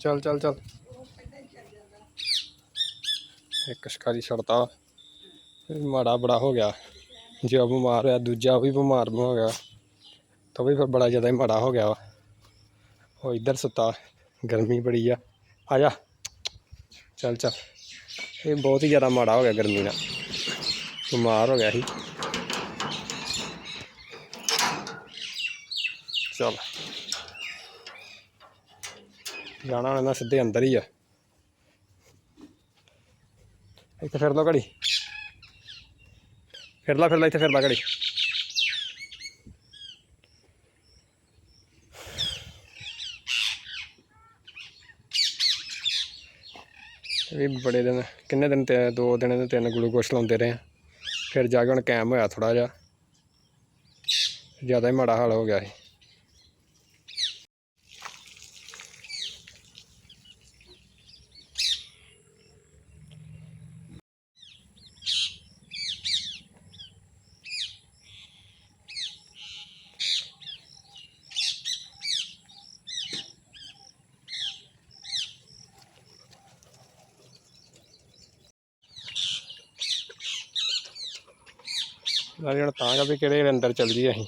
ਚੱਲ ਚੱਲ ਚੱਲ। ਇੱਕ ਸ਼ਿਕਾਰੀ ਛੜਤਾ ਇਹ ਮਾੜਾ ਬੜਾ ਹੋ ਗਿਆ। ਜੇ ਬਿਮਾਰ ਹੋਇਆ, ਦੂਜਾ ਉਹ ਵੀ ਬਿਮਾਰ ਹੋ ਗਿਆ। ਤਾਂ ਵੀ ਫਿਰ ਬੜਾ ਜ਼ਿਆਦਾ ਹੀ ਮਾੜਾ ਹੋ ਗਿਆ ਵਾ। ਉਹ ਇੱਧਰ ਸੁੱਤਾ। ਗਰਮੀ ਬੜੀ ਆ। ਆ ਜਾ। ਚੱਲ ਚੱਲ। ਇਹ ਬਹੁਤ ਹੀ ਜ਼ਿਆਦਾ ਮਾੜਾ ਹੋ ਗਿਆ ਗਰਮੀ ਨਾਲ। ਬਿਮਾਰ ਹੋ ਗਿਆ ਸੀ। ਚੱਲ। ਜਾਣਾ ਉਹਨਾਂ ਸਿੱਧੇ ਅੰਦਰ ਹੀ ਆ। ਇੱਥੇ ਫਿਰ ਲਓ ਘੜੀ। ਫਿਰ ਲਾ ਫਿਰ ਲਾ ਇੱਥੇ ਫਿਰ ਲਾ ਘੜੀ। ਇਹ ਬੜੇ ਦਿਨ, ਕਿੰਨੇ ਦਿਨ ਤੇ, ਦੋ ਦਿਨ ਦੇ ਤਿੰਨ ਗਲੂਕੋਸ਼ ਲਾਉਂਦੇ ਰਹੇ ਆ। ਫਿਰ ਜਾ ਕੇ ਹੁਣ ਕੈਮ ਹੋਇਆ ਥੋੜਾ ਜਿਹਾ। ਜ਼ਿਆਦਾ ਹੀ ਮਾੜਾ ਹਾਲ ਹੋ ਗਿਆ ਸੀ। ਨਾਲੇ ਹੁਣ ਤਾਂ ਗਾ ਵੀ ਕਿਹੜੇ ਅੰਦਰ ਚੱਲ ਜੀ ਅਸੀਂ।